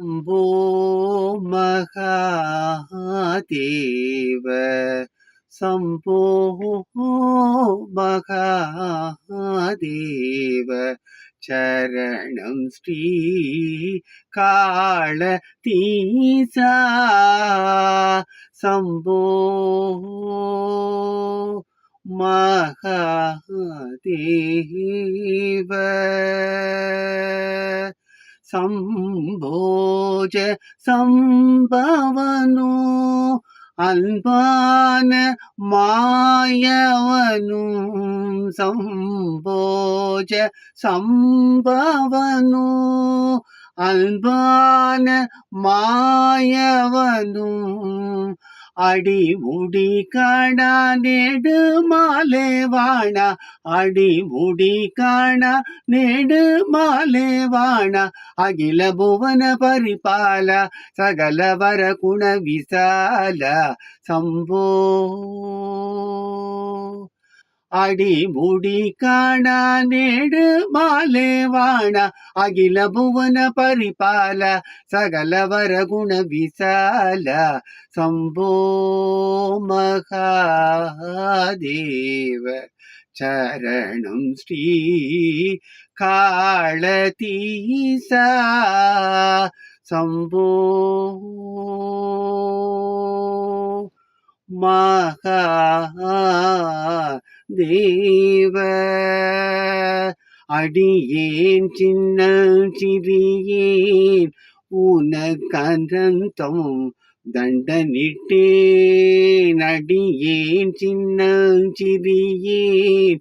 ശംഭോ മഹാദേവ ശംഭോ മഹാദേവ ചരണം ശ്രീ കാള തീസ ശംഭോ മഹാദേവ ശംഭോ யோஜ ಸಂಭವನು ಅಲ್ಬಾನ ಮಾಯವನು ಸಂಭೋಜ ಸಂಭವನು ಅಲ್ಬಾನ ಮಾಯವನು அடி முடி காணா நெடு மாலே வாணா அடிமுடி காணா நெடு மாலே வாணா அகில புவன பரிபால சகல வர குண விசால. சம்போ. அடிமுடி காணா நேடு மாலேவாண அகில புவன பரிபால சகல வர குண விசால. சம்போ மகாதேவ சரணம் ஸ்ரீ காளதீசா. சம்போ மகா தேவ. அடியேன் சின்ன சிறியேன் உனக்கந்தம் தண்டனிட்டேன். அடியேன் சின்ன சிறியேன்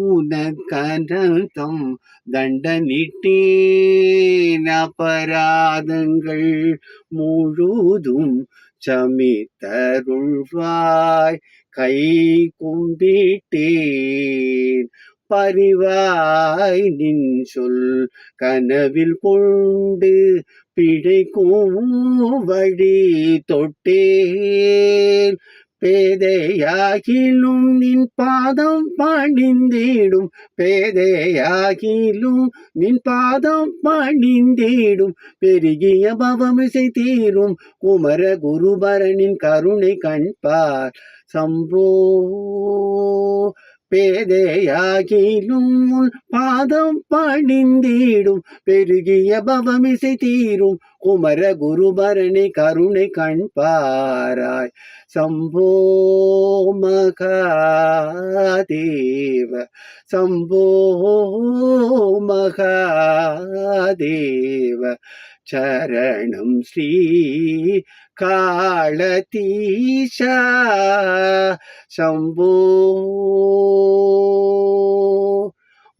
உனக்கந்தம் தண்டனிட்டேன். அபராதங்கள் முழுதும் சமித்தருள்வாய் கை கும்பிட்டேன். பரிவாய் நின் சொல் கனவில் கொண்டு பிழைக்கும் வழி தொட்டேன். பேதையாகிலும் நின் பாதம் பணிந்திடும். பேதையாகிலும் நின் பாதம் பணிந்திடும். பெருகிய பவமிசை தீரும். குமர குருபரனின் கருணை கண்பார். சம்போ பேதையாகிலும் உன் பாதம் பணிந்திடும். பெருகிய பவமிசை தீரும். குமர குருபரணி கருணை கண் பாராய் சம்போ மகாதேவ சம்போ மகாதேவ. चरणम श्री कालतीशा। शंभो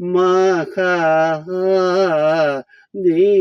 महा दी